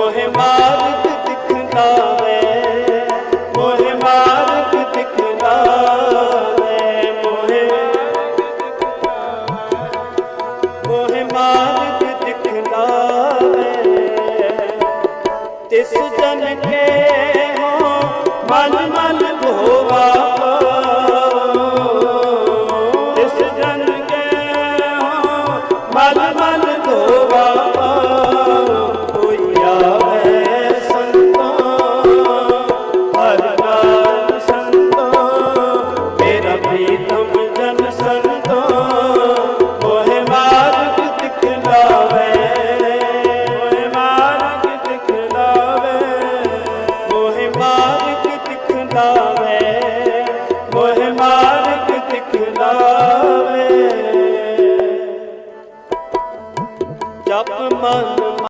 ਮਾਰਗ ਦਿਖਲਾਵੇ ਮੋਹਿ ਮਾਰਗ ਦਿਖਲਾਵੇ ਮੋਹਿ ਮੋਹਿ ਮਾਰਗ ਦਿਖਲਾਵੇ ਤਿਸ ਜਨ ਕੇ ਹੋ ਮਨ ਮਨ ਧੋਵਾ ਤਿਸ ਜਨ ਕੇ ਹੋ ਮਨ ਮਨ ਧੋਵਾ ਦਿਖਲਾਵੇ ਮੋਹਿ ਮਾਰਗ ਦਿਖਲਾਵੇ ਜਪ ਮਨ